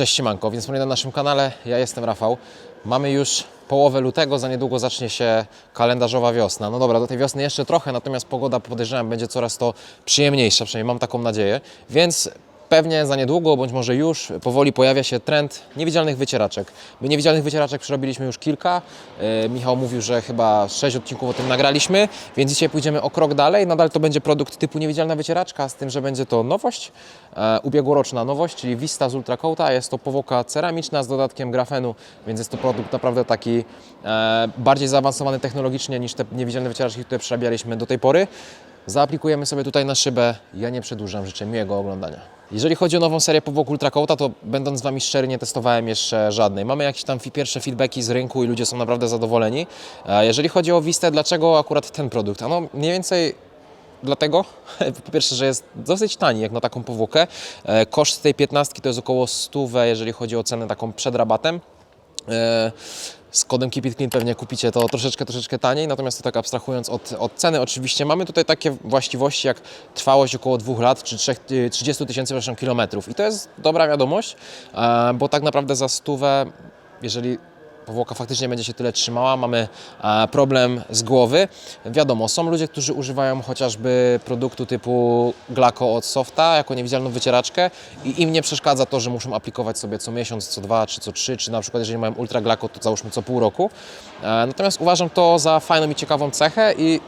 Cześć Siemanko, więc na naszym kanale, ja jestem Rafał. Mamy już połowę lutego, za niedługo zacznie się kalendarzowa wiosna. No dobra, do tej wiosny jeszcze trochę, natomiast pogoda podejrzewam będzie coraz to przyjemniejsza, przynajmniej mam taką nadzieję. Więc pewnie za niedługo, bądź może już, powoli pojawia się trend niewidzialnych wycieraczek. My niewidzialnych wycieraczek przerobiliśmy już kilka. E, Michał mówił, że chyba sześć odcinków o tym nagraliśmy, więc dzisiaj pójdziemy o krok dalej. Nadal to będzie produkt typu niewidzialna wycieraczka, z tym, że będzie to nowość, e, ubiegłoroczna nowość, czyli Vista z Ultracoata. Jest to powłoka ceramiczna z dodatkiem grafenu, więc jest to produkt naprawdę taki e, bardziej zaawansowany technologicznie niż te niewidzialne wycieraczki, które przerabialiśmy do tej pory. Zaaplikujemy sobie tutaj na szybę. Ja nie przedłużam, życzę miłego oglądania. Jeżeli chodzi o nową serię powłok Ultracoata, to będąc z Wami szczery, nie testowałem jeszcze żadnej. Mamy jakieś tam pierwsze feedbacki z rynku i ludzie są naprawdę zadowoleni. E, Jeżeli chodzi o Vistę, dlaczego akurat ten produkt? Ano mniej więcej dlatego, po pierwsze, że jest dosyć tani jak na taką powłokę. E, Koszt tej 15 to jest około 100, jeżeli chodzi o cenę taką przed rabatem. Z kodem Keep It Clean pewnie kupicie to troszeczkę, troszeczkę taniej, natomiast to tak abstrahując od, od ceny, oczywiście mamy tutaj takie właściwości jak trwałość około dwóch lat, czy trzech- y, 30 tysięcy kilometrów. I to jest dobra wiadomość, e, bo tak naprawdę za stówę, jeżeli powłoka faktycznie będzie się tyle trzymała, mamy e, problem z głowy. Wiadomo, są ludzie, którzy używają chociażby produktu typu Glaco od Softa jako niewidzialną wycieraczkę i im nie przeszkadza to, że muszą aplikować sobie co miesiąc, co dwa, czy co trzy, czy na przykład jeżeli mają Ultra Glaco, to załóżmy co pół roku. E, Natomiast uważam to za fajną i ciekawą cechę i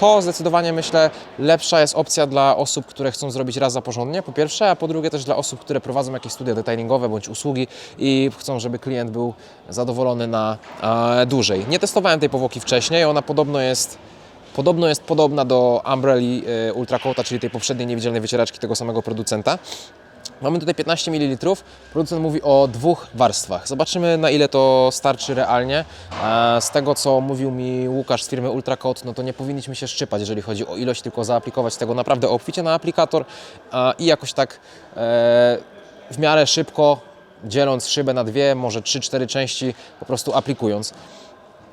to zdecydowanie myślę lepsza jest opcja dla osób, które chcą zrobić raz za porządnie, po pierwsze, a po drugie też dla osób, które prowadzą jakieś studia detailingowe bądź usługi i chcą, żeby klient był zadowolony na e, dłużej. Nie testowałem tej powłoki wcześniej, ona podobno jest Podobno jest podobna do Umbrelli e, Ultracoata, czyli tej poprzedniej niewidzialnej wycieraczki tego samego producenta. Mamy tutaj 15 ml. Producent mówi o dwóch warstwach. Zobaczymy na ile to starczy realnie. E, Z tego co mówił mi Łukasz z firmy Ultracoat, no to nie powinniśmy się szczypać, jeżeli chodzi o ilość, tylko zaaplikować tego naprawdę obficie na aplikator e, i jakoś tak e, w miarę szybko, dzieląc szybę na dwie, może 3-4 części, po prostu aplikując.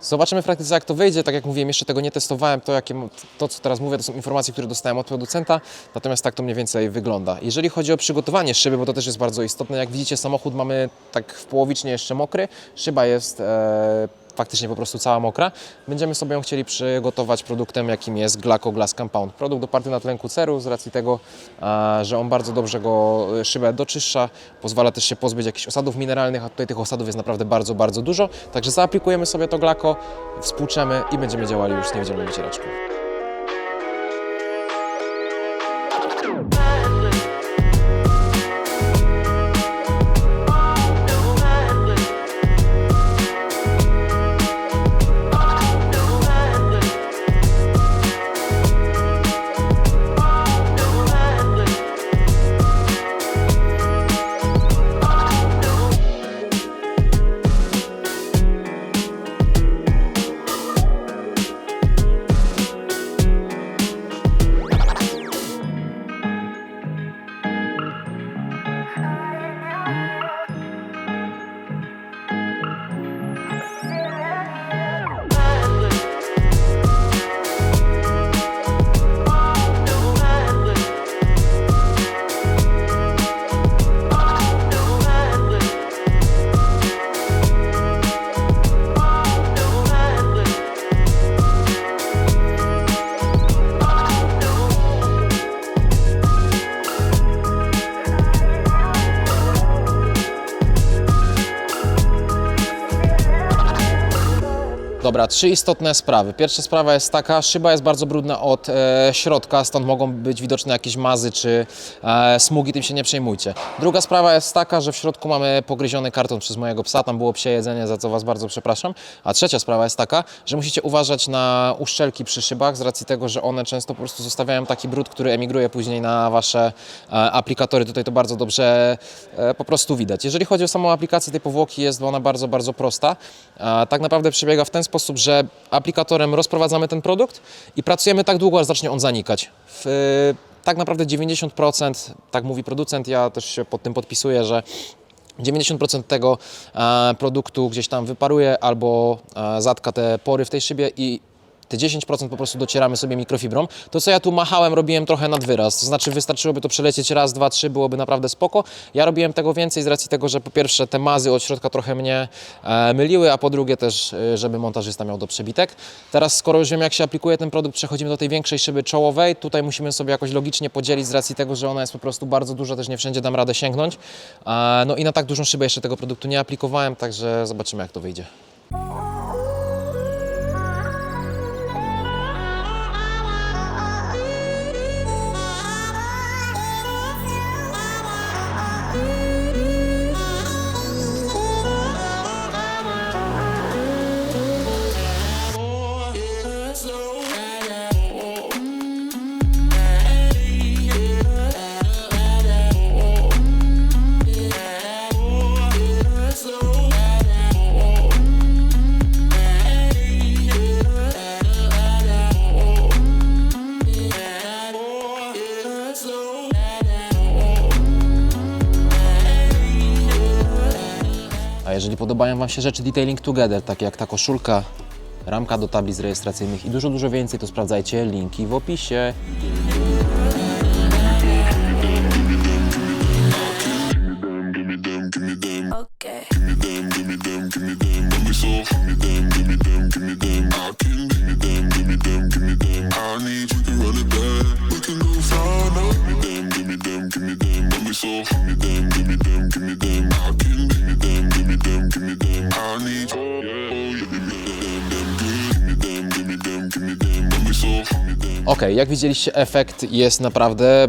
Zobaczymy w praktyce, jak to wyjdzie. Tak jak mówiłem, jeszcze tego nie testowałem. To, jakie, to, co teraz mówię, to są informacje, które dostałem od producenta, natomiast tak to mniej więcej wygląda. Jeżeli chodzi o przygotowanie szyby, bo to też jest bardzo istotne, jak widzicie, samochód mamy tak w połowicznie jeszcze mokry, szyba jest e, faktycznie po prostu cała mokra. Będziemy sobie ją chcieli przygotować produktem, jakim jest Glaco Glass Compound. Produkt oparty na tlenku ceru, z racji tego, że on bardzo dobrze go e, szybę doczyszcza, pozwala też się pozbyć jakichś osadów mineralnych, a tutaj tych osadów jest naprawdę bardzo, bardzo dużo. Także zaaplikujemy sobie to Glaco, współczemy i będziemy działali już z niewidzialną wycieraczką. Dobra, trzy istotne sprawy. Pierwsza sprawa jest taka, szyba jest bardzo brudna od e, środka, stąd mogą być widoczne jakieś mazy czy e, smugi, tym się nie przejmujcie. Druga sprawa jest taka, że w środku mamy pogryziony karton przez mojego psa, tam było psie jedzenie, za co Was bardzo przepraszam. A trzecia sprawa jest taka, że musicie uważać na uszczelki przy szybach, z racji tego, że one często po prostu zostawiają taki brud, który emigruje później na Wasze e, aplikatory. Tutaj to bardzo dobrze e, po prostu widać. Jeżeli chodzi o samą aplikację tej powłoki, jest ona bardzo, bardzo prosta. E, Tak naprawdę przebiega w ten sposób, że aplikatorem rozprowadzamy ten produkt i pracujemy tak długo, aż zacznie on zanikać. W, tak naprawdę 90%, tak mówi producent, ja też się pod tym podpisuję, że 90% tego e, produktu gdzieś tam wyparuje albo e, zatka te pory w tej szybie i te 10% po prostu docieramy sobie mikrofibrą. To co ja tu machałem, robiłem trochę nad wyraz, to znaczy wystarczyłoby to przelecieć raz, dwa, trzy, byłoby naprawdę spoko. Ja robiłem tego więcej z racji tego, że po pierwsze te mazy od środka trochę mnie e, myliły, a po drugie też, e, żeby montażysta miał do przebitek. Teraz skoro już wiem jak się aplikuje ten produkt, przechodzimy do tej większej szyby czołowej. Tutaj musimy sobie jakoś logicznie podzielić z racji tego, że ona jest po prostu bardzo duża, też nie wszędzie dam radę sięgnąć. E, no i na tak dużą szybę jeszcze tego produktu nie aplikowałem, także zobaczymy jak to wyjdzie. Jeżeli podobają Wam się rzeczy Detailing Together, takie jak ta koszulka, ramka do tablic rejestracyjnych i dużo, dużo więcej, to sprawdzajcie linki w opisie. Ok, jak widzieliście, efekt jest naprawdę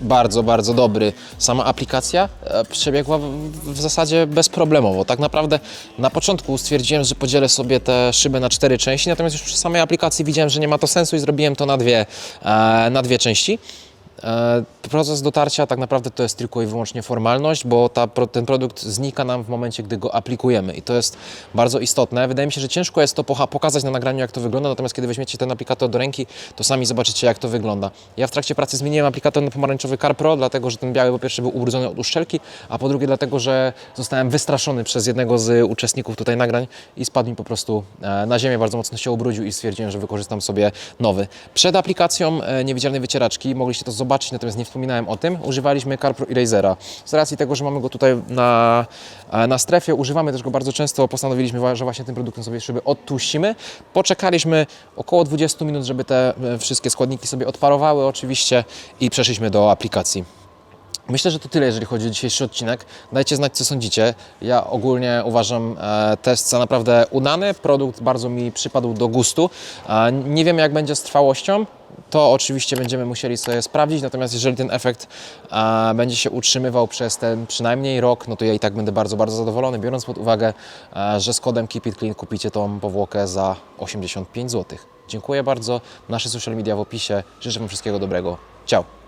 bardzo, bardzo dobry. Sama aplikacja e, przebiegła w, zasadzie bezproblemowo. Tak naprawdę na początku stwierdziłem, że podzielę sobie te szyby na cztery części, natomiast już przy samej aplikacji widziałem, że nie ma to sensu i zrobiłem to na dwie, e, na dwie części. E, Proces dotarcia tak naprawdę to jest tylko i wyłącznie formalność, bo ta, ten produkt znika nam w momencie, gdy go aplikujemy i to jest bardzo istotne. Wydaje mi się, że ciężko jest to pokazać na nagraniu, jak to wygląda, natomiast kiedy weźmiecie ten aplikator do ręki, to sami zobaczycie, jak to wygląda. Ja w trakcie pracy zmieniłem aplikator na pomarańczowy Car Pro, dlatego że ten biały po pierwsze był ubrudzony od uszczelki, a po drugie dlatego, że zostałem wystraszony przez jednego z uczestników tutaj nagrań i spadł mi po prostu e, na ziemię, bardzo mocno się ubrudził i stwierdziłem, że wykorzystam sobie nowy. Przed aplikacją e, niewidzialnej wycieraczki mogliście to zobaczyć, natomiast nie wspominałem o tym, używaliśmy CarPro Erasera. Z racji tego, że mamy go tutaj na, e, na strefie, używamy też go bardzo często, postanowiliśmy, że właśnie tym produktem sobie szyby odtuścimy. Poczekaliśmy około 20 minut, żeby te e, wszystkie składniki sobie odparowały oczywiście i przeszliśmy do aplikacji. Myślę, że to tyle, jeżeli chodzi o dzisiejszy odcinek. Dajcie znać, co sądzicie. Ja ogólnie uważam e, test za naprawdę udany. Produkt bardzo mi przypadł do gustu. E, nie wiem, jak będzie z trwałością. To oczywiście będziemy musieli sobie sprawdzić, natomiast jeżeli ten efekt e, będzie się utrzymywał przez ten przynajmniej rok, no to ja i tak będę bardzo, bardzo zadowolony, biorąc pod uwagę, e, że z kodem Keep It Clean kupicie tą powłokę za 85 zł. Dziękuję bardzo. Nasze social media w opisie. Życzę Wam wszystkiego dobrego. Ciao!